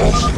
Yes.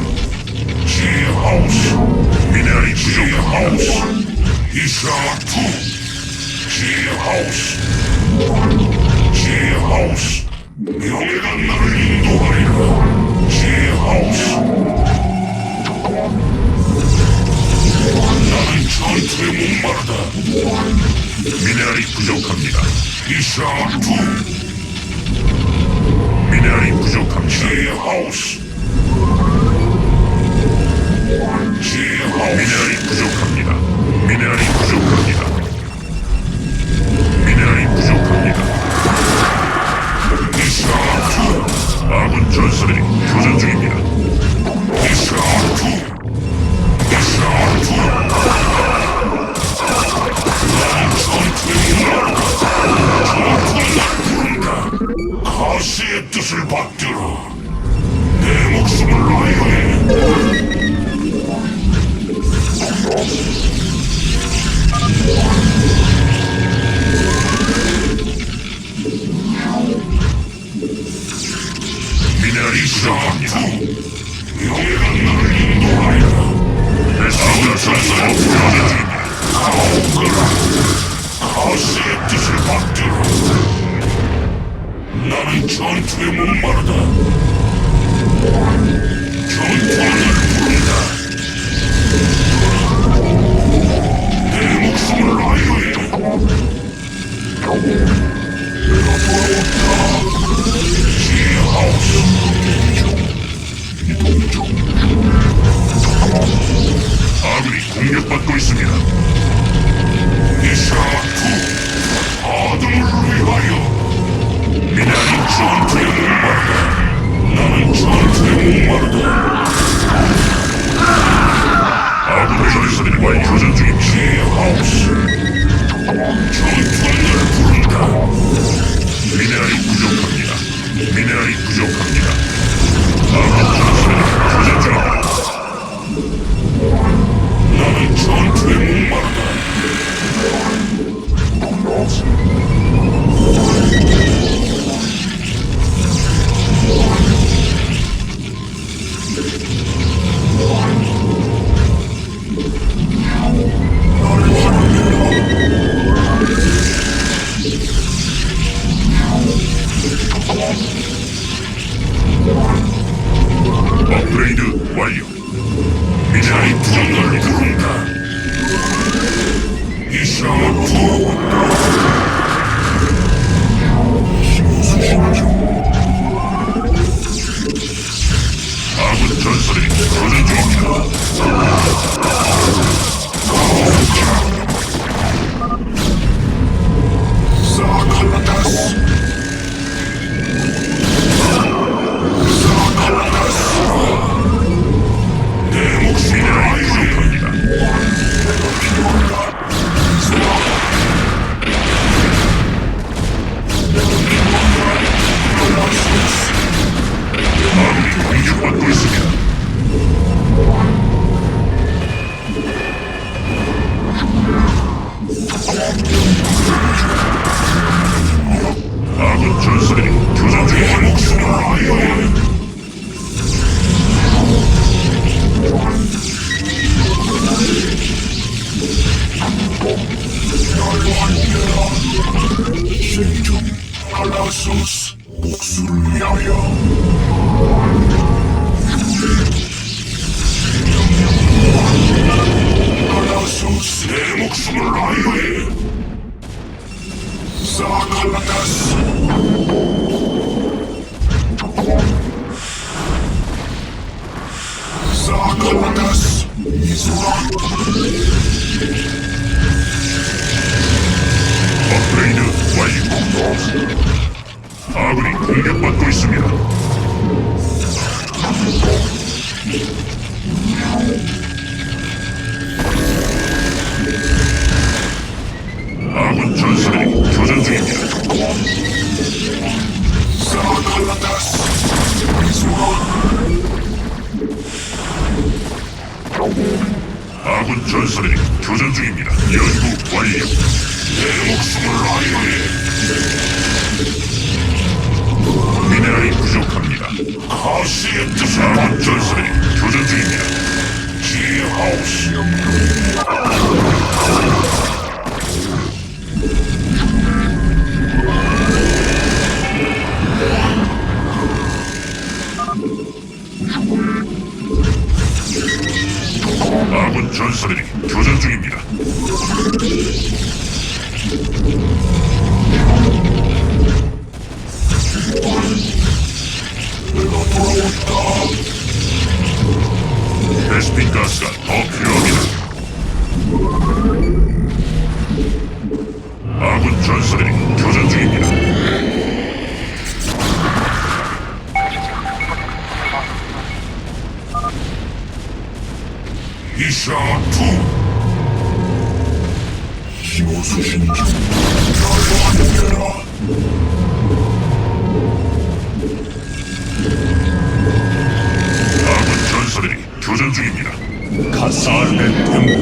미네랄이 부족합니다. 미네랄이 부족합니다. 나는 전투에 목마르. 업그레이드 완료. 아군이 공격받고 있습니다. 아군 전사들이 교전 중입니다. 사막을 만났어. 아군 전선이 교전 중입니다. 연구 완료. 내 목숨을 아뢰. 미네랄이 부족합니다. 가시의 뜻을 아군 전선이 교전 중입니다. 지하우스. 아군 전설이 교전 중입니다. 베스핀 가스가 더 필요합니다. 아군 전설이 이샤투. 힘을 수신 중 나를 환영해라. 아군 전설이 교전 중입니다. 카사르의 템플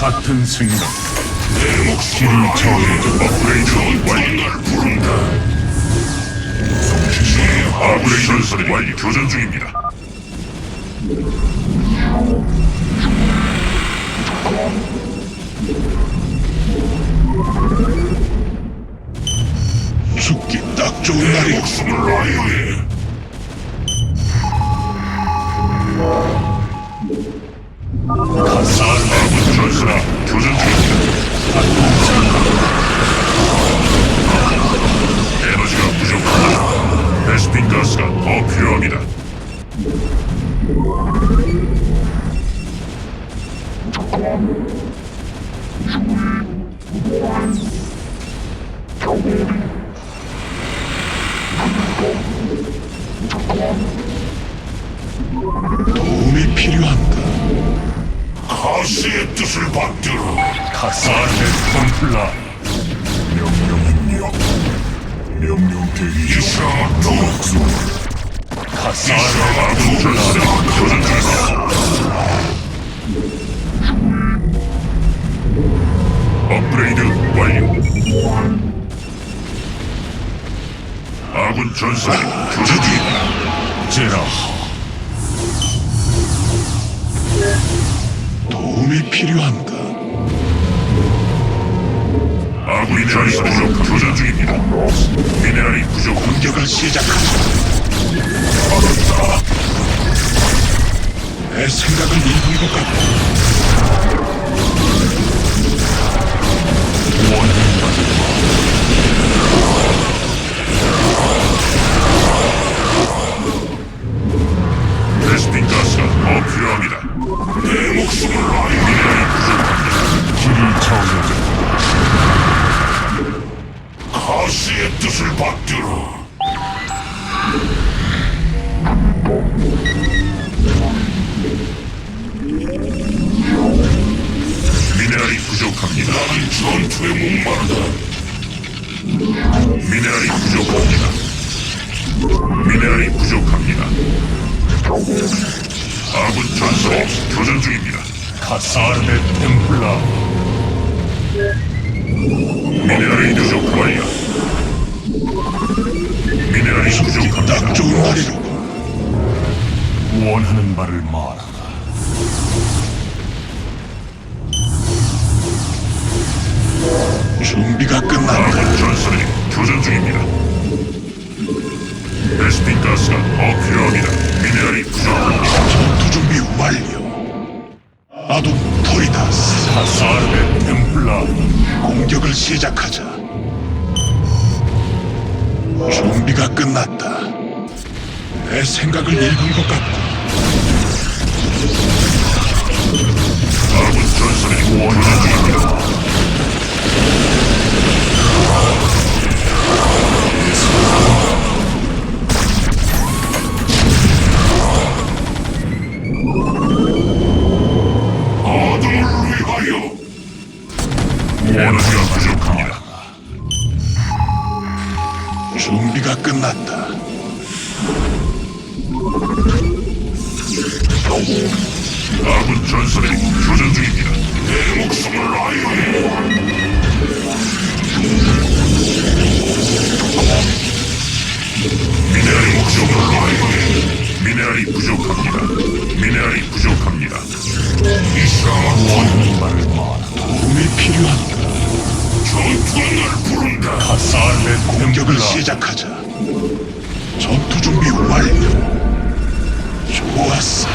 같은 생각 내 목숨을 라이오에 업그레이드 완료. 날 부른다 아군의 전설이 완료. 교전 중입니다. 죽기 딱 좋은 날이 목숨을 라이오에 아군 전설이 교전 중입니다. 명령 대기 중입니다. 업그레이드 완료. 아군 전설이 교전 중입니다. 제라하 도움이 필요한가 아군이 전설이 교전 중입니다. 미네랄이 부족합니다. 공격을 시작하자 알았다 내 생각을 읽은 것 같고 베스핀 가스가 더 필요합니다. 내 목숨을 라이오에 미네랄이 부족합니다. 길이 정해져 가시의 뜻을 받들어 미네랄이 부족합니다. 나는 전투에 목마르다 미네랄이 부족합니다. 미네랄이 부족합니다. 아군 전설이 교전 중입니다. 카사르의 템플라 미네랄이 부족합니다. 미네랄이 부족합니다. 딱 좋은 날이로 원하는 바를 말하라 준비가 끝났다 아군 전설이 교전 중입니다. 베스핀 가스가 더 필요합니다. 미네랄이 부족합니다. 전투 준비 완료 아둠 토리다스 카사르의 템플라 공격을 시작하자 준비가 끝났다. 내 생각을 읽은 것 같고 원망을 마라. 도움이 필요한가? 전투가 날 부른다. 가사르의 공격을 시작하자. 전투 준비 완료. 좋았어.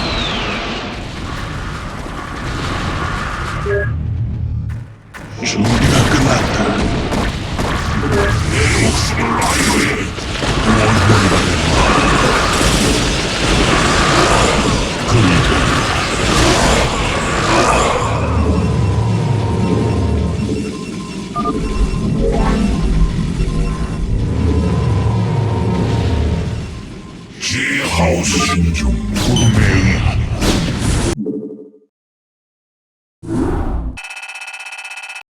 준비가 끝났다. 내 목숨을 아이오해. 지하우스